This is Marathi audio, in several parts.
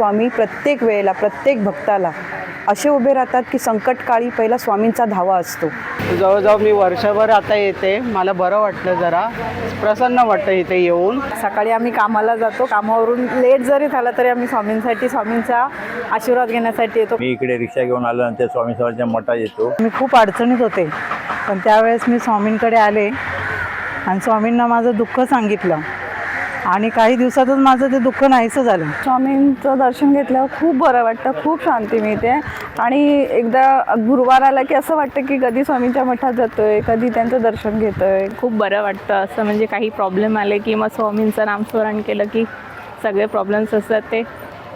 स्वामी प्रत्येक वेळेला प्रत्येक भक्ताला असे उभे राहतात की संकटकाळी पहिला स्वामींचा धावा असतो. जवळजवळ मी वर्षभर आता येते. मला बरं वाटलं जरा. प्रसन्न वाटतं इथे येऊन. सकाळी आम्ही कामाला जातो. कामावरून लेट जरी झाला तरी आम्ही स्वामींसाठी स्वामींचा आशीर्वाद घेण्यासाठी येतो. मी इकडे रिक्षा घेऊन आल्यानंतर स्वामी समर्थांच्या मठात येतो. मी खूप अडचणीत होते. पण त्यावेळेस मी स्वामींकडे आले आणि स्वामींना माझं दुःख सांगितलं. आणि काही दिवसातच माझं ते दुःख नाहीसं झालं. स्वामींचं दर्शन घेतल्यावर खूप बरं वाटतं खूप शांती मिळते. आणि एकदा गुरुवार आला की असं वाटतं की कधी स्वामींच्या मठात जातोय कधी त्यांचं दर्शन घेतोय. खूप बरं वाटतं असं म्हणजे काही प्रॉब्लेम आले की मग स्वामींचं नामस्मरण केलं की सगळे प्रॉब्लेम्स असतात ते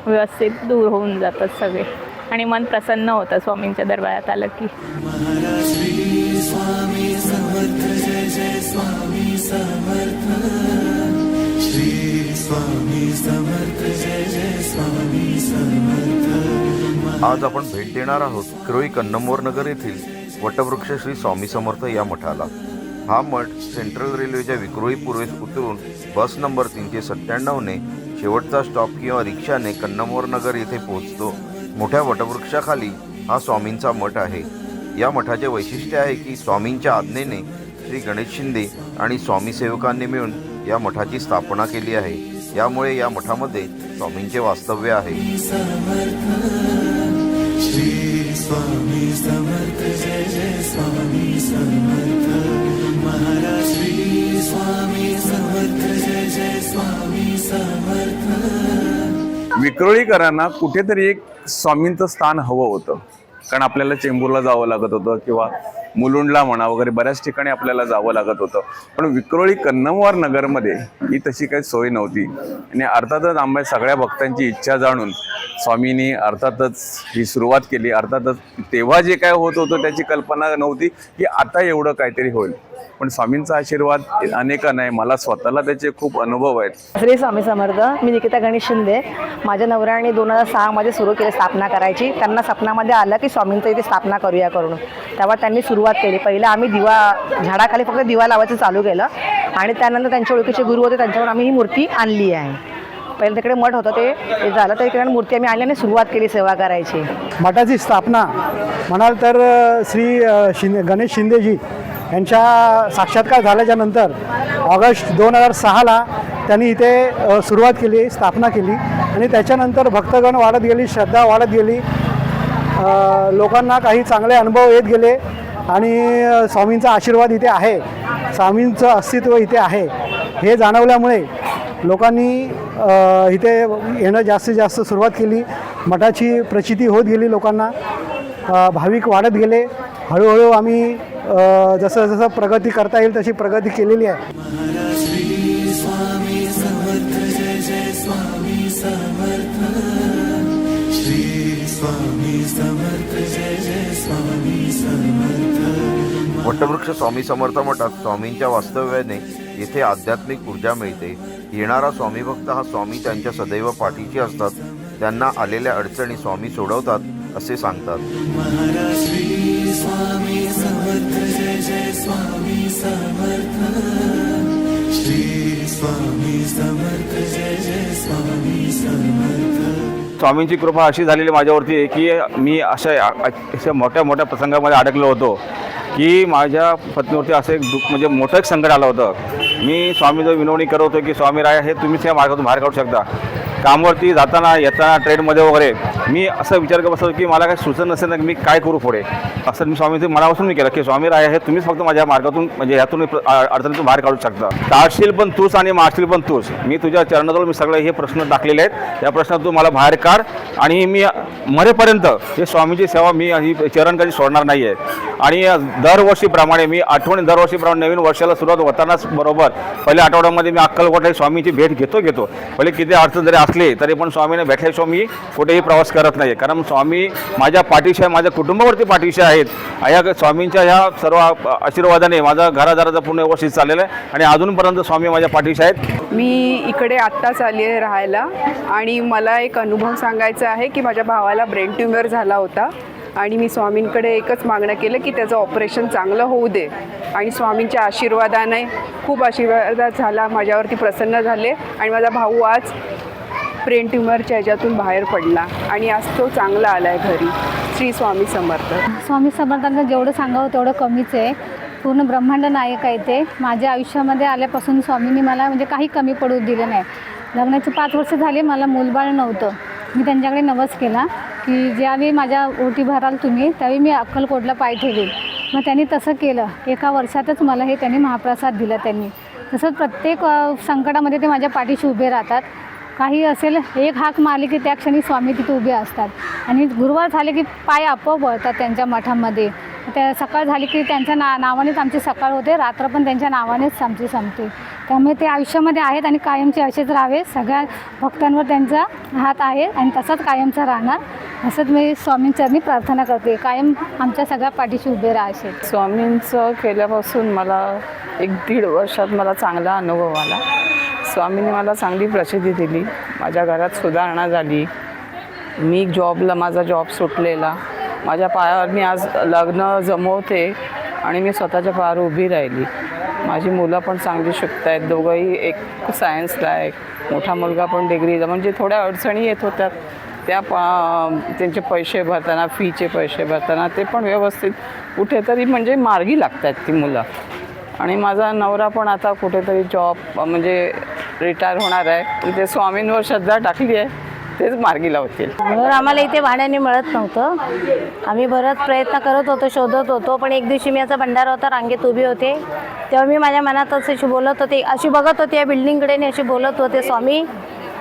व्यवस्थित दूर होऊन जातात सगळे. आणि मन प्रसन्न होतं स्वामींच्या दरबारात आलं की. आज आपण भेट देणार आहोत क्रोई कन्नमोर नगर येथील वटवृक्ष श्री स्वामी समर्थ या मठाला. हा मठ सेंट्रल रेल्वेच्या विक्रोळी पूर्वेस उतरून बस नंबर तीनशे सत्त्याण्णवने शेवटचा स्टॉप किंवा रिक्षाने कन्नमोर नगर येथे पोहोचतो. मोठ्या वटवृक्षाखाली हा स्वामींचा मठ आहे. या मठाचे वैशिष्ट्य आहे की स्वामींच्या आज्ञेने श्री गणेश शिंदे आणि स्वामी सेवकांनी मिळून या मठाची स्थापना केली आहे. यामुळे या मठामध्ये स्वामींचे वास्तव्य आहे. विक्रोळीकरांना कुठेतरी एक स्वामींचं स्थान हवं होतं. कारण आपल्याला चेंबूरला जावं लागत होतं किंवा मुलुंडला म्हणा वगैरे बऱ्याच ठिकाणी आपल्याला जावं लागत होतं. पण विक्रोळी कन्नमवार नगरमध्ये ही तशी काही सोय नव्हती. आणि अर्थातच आम्ही सगळ्या भक्तांची इच्छा जाणून स्वामींनी अर्थातच ही सुरुवात केली. अर्थातच तेव्हा जे काय होत होतं त्याची कल्पना नव्हती की आता एवढं काहीतरी होईल. पण स्वामींचा आशीर्वाद अनेकांना आहे. मला स्वतःला त्याचे खूप अनुभव आहेत. श्री स्वामी समर्थ मी निकिता गणेश शिंदे. माझ्या नवऱ्याने दोन हजार सहामध्ये सुरू केली स्थापना करायची. त्यांना सपनामध्ये आलं की स्वामींचं इथे स्थापना करूया करून. तेव्हा त्यांनी सुरू सुरुवात केली. पहिलं आम्ही दिवा झाडाखाली फक्त दिवा लावायचं चालू केलं. आणि त्यानंतर त्यांच्या ओळखीचे गुरु होते त्यांच्यावर आम्ही ही मूर्ती आणली आहे. पहिलं तिकडे मठ होतं ते झालं. तर इकडे मूर्ती आम्ही आणली आणि सुरुवात केली सेवा करायची. मठाची स्थापना. म्हणाल तर श्री शिंदे गणेश शिंदेजी यांच्या साक्षात्कार झाल्याच्यानंतर ऑगस्ट दोन हजार सहाला त्यांनी इथे सुरुवात केली स्थापना केली. आणि त्याच्यानंतर भक्तगण वाढत गेली श्रद्धा वाढत गेली. लोकांना काही चांगले अनुभव येत गेले. आणि स्वामींचा आशीर्वाद इथे आहे. स्वामींचं अस्तित्व इथे आहे. हे जाणवल्यामुळे लोकांनी इथे येणं जास्तीत जास्त सुरुवात केली. मठाची प्रचिती होत गेली लोकांना. भाविक वाढत गेले. हळूहळू आम्ही जसं जसं प्रगती करता येईल तशी प्रगती केलेली आहे. वटवृक्ष स्वामी समर्थ मठात स्वामींच्या वास्तव्याने येथे आध्यात्मिक ऊर्जा मिळते. येणारा स्वामी भक्त हा स्वामी त्यांच्या सदैव पाठीशी असतात. त्यांना आलेल्या अडचणी स्वामी सोडवतात असे सांगतात. स्वामींची कृपा अशी झालेली माझ्यावरती आहे की मी अशा अशा मोठ्या मोठ्या प्रसंगामध्ये अडकलो होतो. की माझ्या पत्नीवरती असं एक दुःख म्हणजे मोठं एक संकट आलं होतं. मी स्वामीचं विनवणी करत होतो की स्वामी राय हे तुम्हीच या मार्गातून बाहेर काढू शकता. कामावरती जाताना येताना ट्रेनमध्ये वगैरे मी असं विचार करत बसतो की मला काही सुचत नसेल ना की मी काय करू पुढे? असं मी स्वामीचं मनापासून मी केलं की स्वामी राय हे तुम्हीच फक्त माझ्या मार्गातून म्हणजे ह्यातून अडचणीतून बाहेर काढू शकता. काढशील पण तूच आणि मारशील पण तूच. मी तुझ्या चरणाजवळ मी सगळे हे प्रश्न टाकलेले आहेत. या प्रश्नात तू मला बाहेर काढ आणि मी मरेपर्यंत हे स्वामीची सेवा मी ही चरण कधी सोडणार नाही आहे आणि दरवर्षीप्रमाणे मी आठवणी दरवर्षीप्रमाणे नवीन वर्षाला सुरुवात होतानाच बरोबर. पहिल्या आठवड्यामध्ये मी अक्कलकोट ही स्वामीची भेट घेतो घेतो. पहिले किती अडचण जरी असली तरी पण स्वामीने भेटल्याशिवाय मी कुठेही प्रवास करत नाही. कारण स्वामी माझ्या पाठीशी आहे माझ्या कुटुंबावरती पाठीशी आहेत. या स्वामींच्या ह्या सर्व आशीर्वादाने माझा घरादाराचा पूर्ण व्यवस्थित चाललेला आहे आणि अजूनपर्यंत स्वामी माझ्या पाठीशी आहेत. मी इकडे आत्ताच आली आहे राहायला आणि मला एक अनुभव सांगायचा आहे की माझ्या भावाला ब्रेन ट्युमर झाला होता. आणि मी स्वामींकडे एकच मागणं केलं की त्याचं ऑपरेशन चांगलं होऊ दे. आणि स्वामींच्या आशीर्वादाने खूप आशीर्वाद झाला माझ्यावरती प्रसन्न झाले आणि माझा भाऊ आज ब्रेन ट्युमरच्या ह्याच्यातून बाहेर पडला आणि आज तो चांगला आला आहे घरी. श्री स्वामी समर्थ. स्वामी समर्थांना जेवढं सांगावं तेवढं कमीच आहे. पूर्ण ब्रह्मांड नायक आहे ते. माझ्या आयुष्यामध्ये आल्यापासून स्वामींनी मला म्हणजे काही कमी पडू दिलं नाही. लग्नाचे पाच वर्ष झाले मला मूलबाळ नव्हतं. मी त्यांच्याकडे नवस केला की ज्यावेळी माझ्या ओटी भराल तुम्ही त्यावेळी मी अक्कलकोटला पाय ठेवेल. मग त्यांनी तसं केलं. एका वर्षातच मला हे त्यांनी महाप्रसाद दिला त्यांनी. तसंच प्रत्येक संकटामध्ये ते माझ्या पाठीशी उभे राहतात. काही असेल एक हाक मारली की त्या क्षणी स्वामी तिथे उभे असतात. आणि गुरुवार झाले की पाय आपोआप वळतात त्यांच्या मठामध्ये. त्या सकाळ झाली की त्यांच्या ना नावानेच आमची सकाळ होते. रात्र पण त्यांच्या नावानेच आमची संपते. त्यामुळे ते आयुष्यामध्ये आहेत आणि कायमचे असेच राहावे. सगळ्या भक्तांवर त्यांचा हात आहे आणि तसाच कायमचा राहणार. असंच मी स्वामींचरणी प्रार्थना करते. कायम आमच्या सगळ्या पाठीशी उभे राहायचे. स्वामींचं केल्यापासून मला एक दीड वर्षात मला चांगला अनुभव आला. स्वामींनी मला चांगली प्रसिद्धी दिली. माझ्या घरात सुधारणा झाली. मी जॉबला माझा जॉब सुटलेला. माझ्या पायावर मी आज लग्न जमवते आणि मी स्वतःच्या पायावर उभी राहिली. माझी मुलं पण चांगली शिकत आहेत दोघंही एक सायन्सला आहे मोठा मुलगा पण डिग्रीला म्हणजे थोड्या अडचणी येत होत्या. त्या प त्यांचे पैसे भरताना फीचे पैसे भरताना ते पण व्यवस्थित कुठेतरी म्हणजे मार्गी लागत आहेत ती मुलं. आणि माझा नवरा पण आता कुठेतरी जॉब म्हणजे रिटायर होणार आहे. पण ते स्वामींवर श्रद्धा टाकली आहे. तेच मार्गी लावतील. घर आम्हाला इथे भाड्याने मिळत नव्हतं. आम्ही बराच प्रयत्न करत होतो शोधत होतो पण एक दिवशी मी असं भंडारा होता रांगेत उभी होते. तेव्हा मी माझ्या मनात अशी बोलत होते अशी बघत होते या बिल्डिंगकडे आणि अशी बोलत होते स्वामी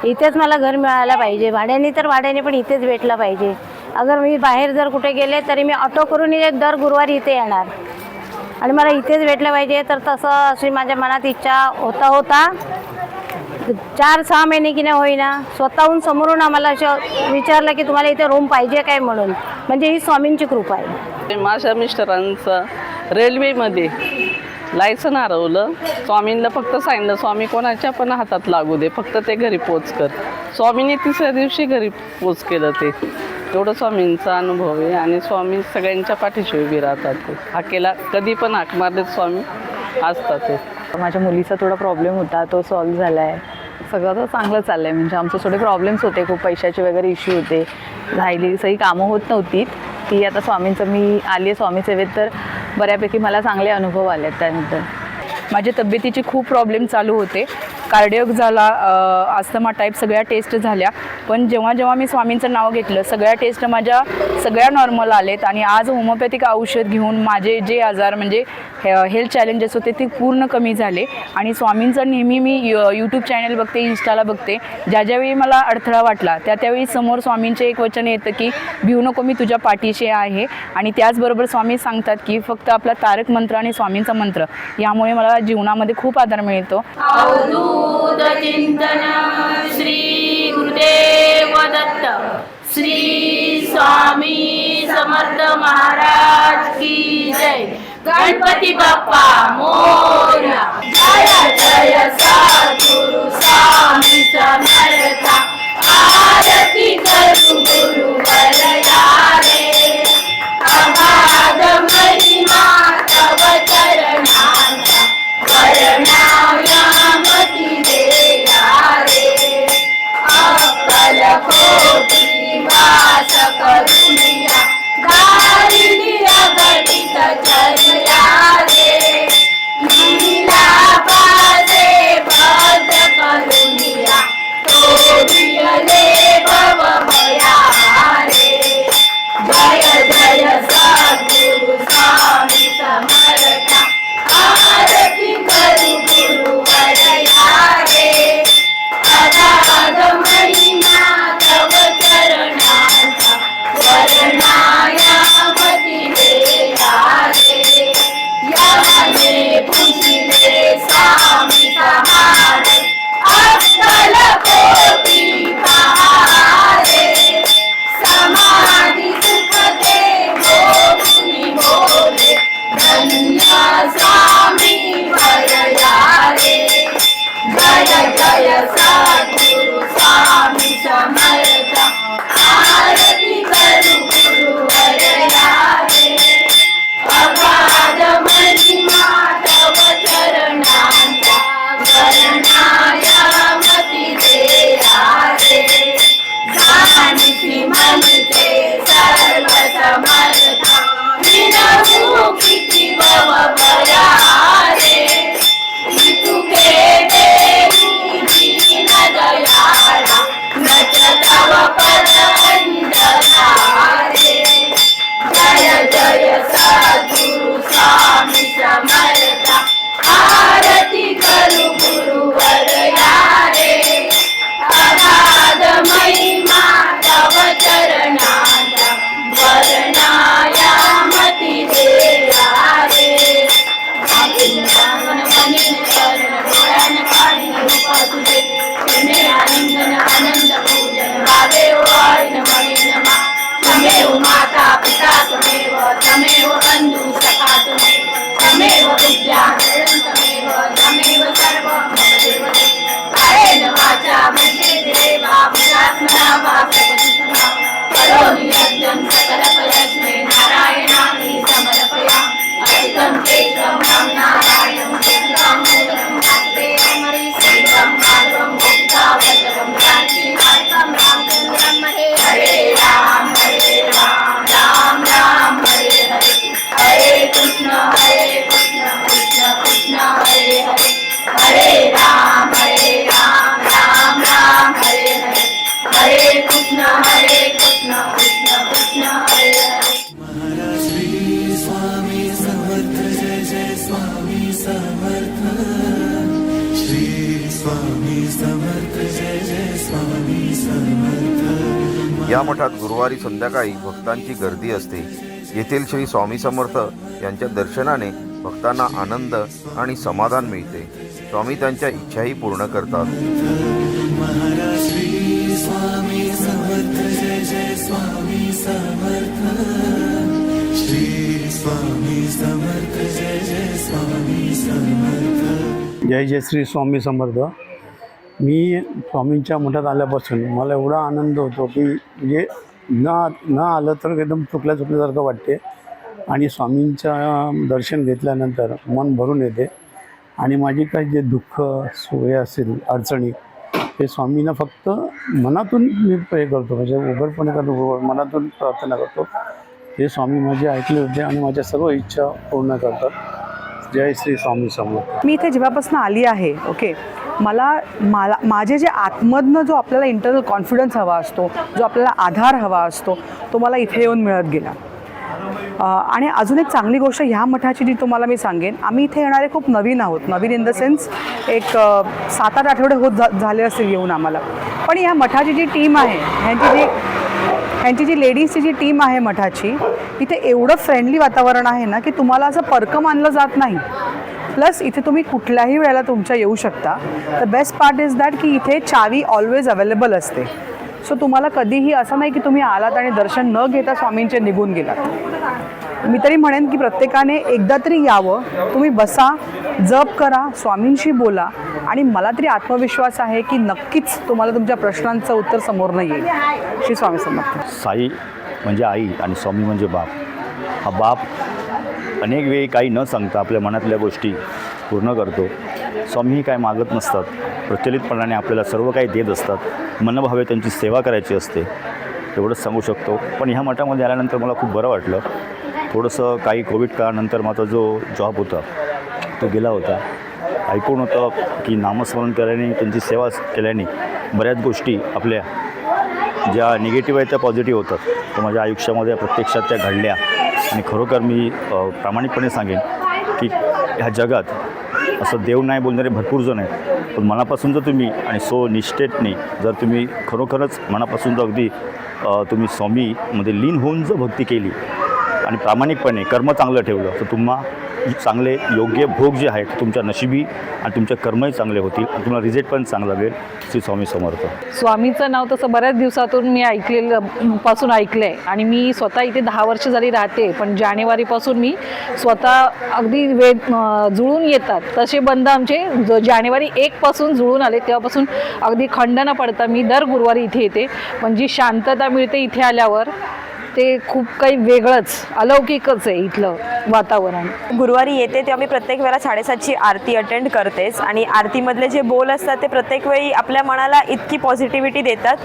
इथेच मला घर मिळायला पाहिजे. भाड्याने तर भाड्याने पण इथेच भेटलं पाहिजे. अगर मी बाहेर जर कुठे गेले तरी मी ऑटो करून इथे दर गुरुवारी इथे येणार. आणि मला इथेच भेटलं पाहिजे. तर तसं अशी माझ्या मनात इच्छा होता होता. चार सहा महिने की नाही होईना. स्वतःहून समोरून आम्हाला असं विचारलं की तुम्हाला इथे रूम पाहिजे काय म्हणून? म्हणजे ही स्वामींची कृपा आहे. माझ्या मिस्टरांचं रेल्वेमध्ये लायसन हरवलं. स्वामींना फक्त सांगितलं स्वामी कोणाच्या पण हातात लागू दे. फक्त ते घरी पोच कर. स्वामींनी तिसऱ्या दिवशी घरी पोच केलं ते. तेवढं स्वामींचा अनुभव आहे आणि स्वामी सगळ्यांच्या पाठीशी उभी राहतात ते. हाकेला कधी पण हाक मारलेत स्वामी असतात ते. माझ्या मुलीचा थोडा प्रॉब्लेम होता तो सॉल्व्ह झाला आहे सगळं तर चांगलं चाललं आहे म्हणजे आमचे थोडे प्रॉब्लेम्स होते खूप पैशाचे वगैरे इश्यू होते. राहिली सगळी कामं होत नव्हती. ती आता स्वामींचं मी आली आहे स्वामी सेवेत तर बऱ्यापैकी मला चांगले अनुभव आले आहेत त्यानंतर. माझ्या तब्येतीचे खूप प्रॉब्लेम चालू होते. कार्डिओक झाला आस्थमा टाईप सगळ्या टेस्ट झाल्या. पण जेव्हा जेव्हा मी स्वामींचं नाव घेतलं सगळ्या टेस्ट माझ्या सगळ्या नॉर्मल आलेत आणि आज होमोपॅथिक औषध घेऊन माझे जे आजार म्हणजे हेल्थ चॅलेंजेस होते ते पूर्ण कमी झाले. आणि स्वामींचं नेहमी मी यूट्यूब चॅनल बघते इंस्टाला बघते. ज्या ज्यावेळी मला अडथळा वाटला त्या त्यावेळी समोर स्वामींचे एक वचन येतं की भिऊ नको मी तुझ्या पाठीशी आहे. आणि त्याचबरोबर स्वामी सांगतात की फक्त आपला तारक मंत्र आणि स्वामींचा मंत्र. यामुळे मला जीवनामध्ये खूप आधार मिळतो. चिंतन श्री श्री स्वामी समर्थ महाराज की जय. गणपती बाप्पा मोरया. जय जय सद्गुरु स्वामी समर्था. आरती करू गुरु वरया रे. महिमा तव या मठात गुरुवारी संध्याकाळी भक्तांची गर्दी असते. येथील श्री स्वामी समर्थ यांच्या दर्शनाने भक्तांना आनंद आणि समाधान मिळते. स्वामी त्यांच्या इच्छाही पूर्ण करतात. जय जय श्री स्वामी समर्थ. मी स्वामींच्या मठात आल्यापासून मला एवढा आनंद होतो की म्हणजे न न आलं तर एकदम चुकल्या चुकल्यासारखं वाटते. आणि स्वामींच्या दर्शन घेतल्यानंतर मन भरून येते. आणि माझी काही जे दुःख सोय असेल अडचणी ते स्वामींना फक्त मनातून मी हे करतो. म्हणजे उघडपणे करतो मनातून प्रार्थना करतो. ते स्वामी माझे ऐकले होते आणि माझ्या सर्व इच्छा पूर्ण करतात. जय श्री स्वामी समोर मी इथे जेव्हापासून आली आहे ओके मला मला माझे जे आतमधनं जो आपल्याला इंटरनल कॉन्फिडन्स हवा असतो जो आपल्याला आधार हवा असतो तो मला इथे येऊन मिळत गेला. आणि अजून एक चांगली गोष्ट ह्या मठाची जी तुम्हाला मी सांगेन आम्ही इथे येणारे खूप नवीन आहोत. नवीन इन द सेन्स एक सात आठ आठवडे होत जा झाले असतील येऊन आम्हाला. पण ह्या मठाची जी टीम आहे ह्यांची जी ह्यांची जी लेडीजची जी टीम आहे मठाची इथे एवढं फ्रेंडली वातावरण आहे ना की तुम्हाला असं पर्क मानलं जात नाही. प्लस इथे तुम्ही कुठल्याही वेळेला तुमच्या येऊ शकता. The best part is that की इथे चावी ऑलवेज अवेलेबल असते. सो तुम्हाला कधीही असं नाही की तुम्ही आलात आणि दर्शन न घेता स्वामींचे निघून गेलात. मी तरी म्हणेन की प्रत्येकाने एकदा तरी यावं. तुम्ही बसा जप करा स्वामींशी बोला आणि मला तरी आत्मविश्वास आहे की नक्कीच तुम्हाला तुमच्या प्रश्नांचं उत्तर समोर नाही येईल. श्री स्वामी समर्थ. साई म्हणजे आई आणि स्वामी म्हणजे बाप. हा बाप अनेक वेळी काही न सांगता आपल्या मनातल्या गोष्टी पूर्ण करतो. स्वामीही काय मागत नसतात. प्रचलितपणाने आपल्याला सर्व काही देत असतात. मनभावे त्यांची सेवा करायची असते. एवढंच सांगू शकतो. पण ह्या मठामध्ये आल्यानंतर मला खूप बरं वाटलं. थोडंसं काही कोविड काळानंतर माझा जो जॉब होता तो गेला होता. ऐकून होतं की नामस्मरण केल्याने त्यांची सेवा केल्याने बऱ्याच गोष्टी आपल्या ज्या निगेटिव्ह आहेत त्या पॉझिटिव्ह होतात. तर माझ्या आयुष्यामध्ये प्रत्यक्षात त्या घडल्या. आणि खरोखर मी प्रामाणिकपणे सांगेन की ह्या जगात असं देव नाही बोलणारे भरपूर जण आहेत. पण मनापासून जर तुम्ही आणि सो निष्ठेतने जर तुम्ही खरोखरच मनापासून जर अगदी तुम्ही स्वामीमध्ये लीन होऊन जर भक्ती केली आणि प्रामाणिकपणे कर्म चांगलं ठेवलं तर तुम्हा चांगले योग्य भोग जे आहेत तुमच्या नशिबी आणि तुमचे कर्मही चांगले होतील. आणि तुम्हाला रिझल्ट पण चांगला मिळेल. श्री स्वामी समर्थ. स्वामीचं नाव तसं बऱ्याच दिवसातून मी ऐकलेलं पासून ऐकलं आहे आणि मी स्वतः इथे दहा वर्ष झाली राहते पण जानेवारीपासून मी स्वतः अगदी वेळ जुळून येतात. तसे बंद आमचे ज जानेवारी एकपासून जुळून आले. तेव्हापासून अगदी खंड न पडता. मी दर गुरुवारी इथे येते. पण जी शांतता मिळते इथे आल्यावर ते खूप काही वेगळंच अलौकिकच आहे इथलं वातावरण. गुरुवारी येते तेव्हा मी प्रत्येक वेळेला साडेसातची आरती अटेंड करतेच. आणि आरतीमधले जे बोल असतात ते प्रत्येक वेळी आपल्या मनाला इतकी पॉझिटिव्हिटी देतात.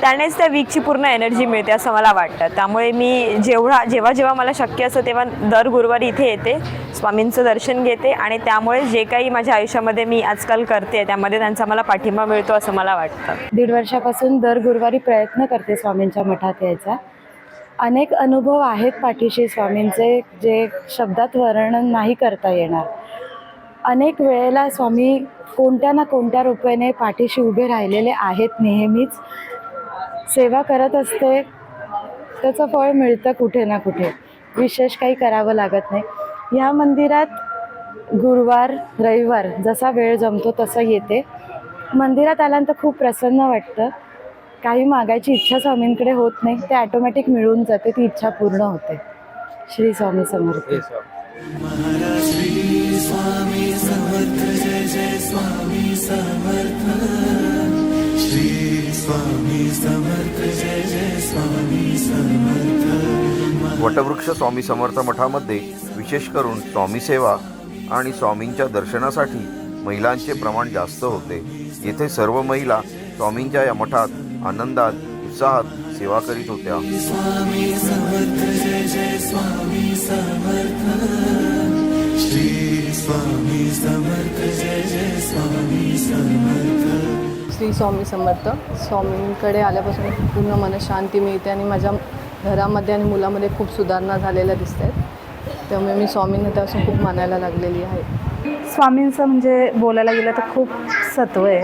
त्यानेच त्या वीकची पूर्ण एनर्जी मिळते असं मला वाटतं. त्यामुळे मी जेवढा जेव्हा जेव्हा मला शक्य असतं तेव्हा दर गुरुवारी इथे येते स्वामींचं दर्शन घेते. आणि त्यामुळे जे काही माझ्या आयुष्यामध्ये मी आजकाल करते त्यामध्ये त्यांचा मला पाठिंबा मिळतो असं मला वाटतं. दीड वर्षापासून दर गुरुवारी प्रयत्न करते स्वामींच्या मठात यायचा. अनेक अनुभव आहेत पाठीशी स्वामींचे जे शब्दात वर्णन नाही करता येणार. अनेक वेळेला स्वामी कोणत्या ना कोणत्या रूपाने पाठीशी उभे राहिलेले आहेत नेहमीच. सेवा करत असते त्याचं फळ मिळतं कुठे ना कुठे. विशेष काही करावं लागत नाही. ह्या मंदिरात गुरुवार रविवार जसा वेळ जमतो तसं येते. मंदिरात आल्यानंतर खूप प्रसन्न वाटतं. काही मागायची इच्छा स्वामींकडे होत नाही ते ॲटोमॅटिक मिळून जाते ती इच्छा पूर्ण होते. श्री स्वामी समर्थ. स्वामी समर्थ जय जय स्वामी. समर्थ वटवृक्ष स्वामी समर्थ मठामध्ये विशेष करून स्वामी सेवा आणि स्वामींच्या दर्शनासाठी महिलांचे प्रमाण जास्त होते. येथे सर्व महिला स्वामींच्या या मठात आनंदात उत्साहात सेवा करीत होत्या. श्री स्वामी समर्थ. स्वामींकडे आल्यापासून पूर्ण मनशांती मिळते आणि माझ्या घरामध्ये आणि मुलामध्ये खूप सुधारणा झालेल्या दिसत आहेत त्यामुळे मी स्वामींना त्यापासून खूप मानायला लागलेली आहे. स्वामींचं म्हणजे बोलायला गेलं तर खूप सत्व आहे.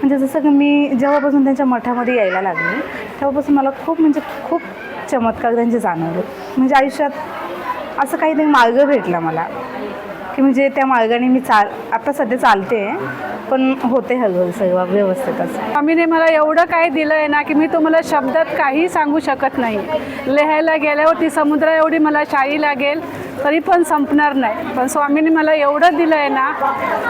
म्हणजे जसं की मी जेव्हापासून त्यांच्या मठामध्ये यायला लागले तेव्हापासून मला खूप म्हणजे खूप चमत्कार त्यांचे जाणवले. म्हणजे आयुष्यात असं काहीतरी मार्ग भेटला मला. की म्हणजे त्या मार्गाने मी चाल आता सध्या चालते पण होते हळूहळू सगळं व्यवस्थितच असं. स्वामीने मला एवढं काय दिलं आहे ना की मी तुम्हाला शब्दात काही सांगू शकत नाही. लिहायला गेल्यावरती समुद्रा एवढी मला शाई लागेल. तरी पण संपणार नाही. पण स्वामीने मला एवढं दिलं आहे ना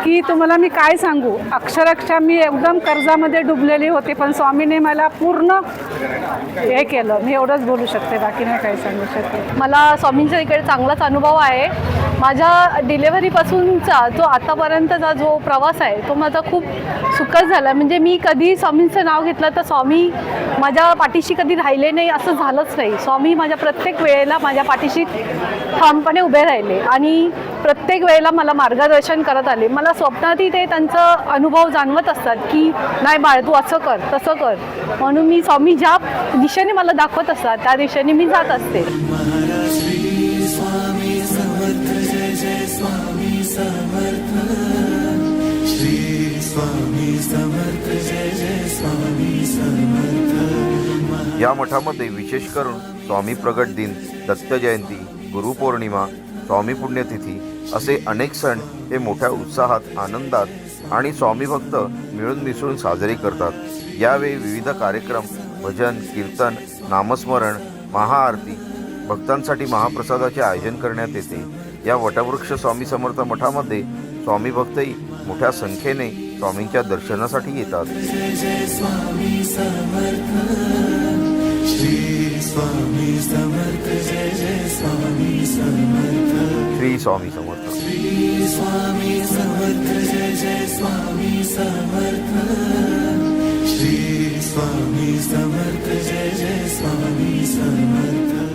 की तुम्हाला मी काय सांगू? अक्षरक्षः मी एकदम कर्जामध्ये डुबलेली होते पण स्वामीने मला पूर्ण हे केलं. मी एवढंच बोलू शकते बाकी नाही काही सांगू शकते मला स्वामींच्या इकडे चांगलाच अनुभव आहे. माझ्या डिलेव्हरीपासूनचा जो आतापर्यंतचा जो प्रवास आहे तो माझा खूप सुखद झाला. म्हणजे मी कधी स्वामींचं नाव घेतलं तर स्वामी माझ्या पाठीशी कधी राहिले नाही असं झालंच नाही. स्वामी माझ्या प्रत्येक वेळेला माझ्या पाठीशी ठामपणे उभे राहिले आणि प्रत्येक वेळेला मला मार्गदर्शन करत आले. मला स्वप्नातही ते त्यांचं अनुभव जाणवत असतात की नाही बाळ तू असं कर तसं कर. म्हणून मी स्वामी ज्या दिशेने मला दाखवत असतात त्या दिशेने मी जात असते. या मठामध्ये विशेष करून स्वामी प्रगट दिन दत्त जयंती गुरुपौर्णिमा स्वामी पुण्यतिथी असे अनेक सण हे मोठ्या उत्साहात आनंदात आणि स्वामी भक्त मिळून मिसळून साजरे करतात. यावेळी विविध कार्यक्रम भजन कीर्तन नामस्मरण महाआरती भक्तांसाठी महाप्रसादाचे आयोजन करण्यात येते. या वटवृक्ष स्वामी समर्थ मठामध्ये स्वामी भक्तही मोठ्या संख्येने स्वामींच्या दर्शनासाठी येतात. श्री स्वामी समर्थ. श्री स्वामी समर्थ. जय जय स्वामी समर्थ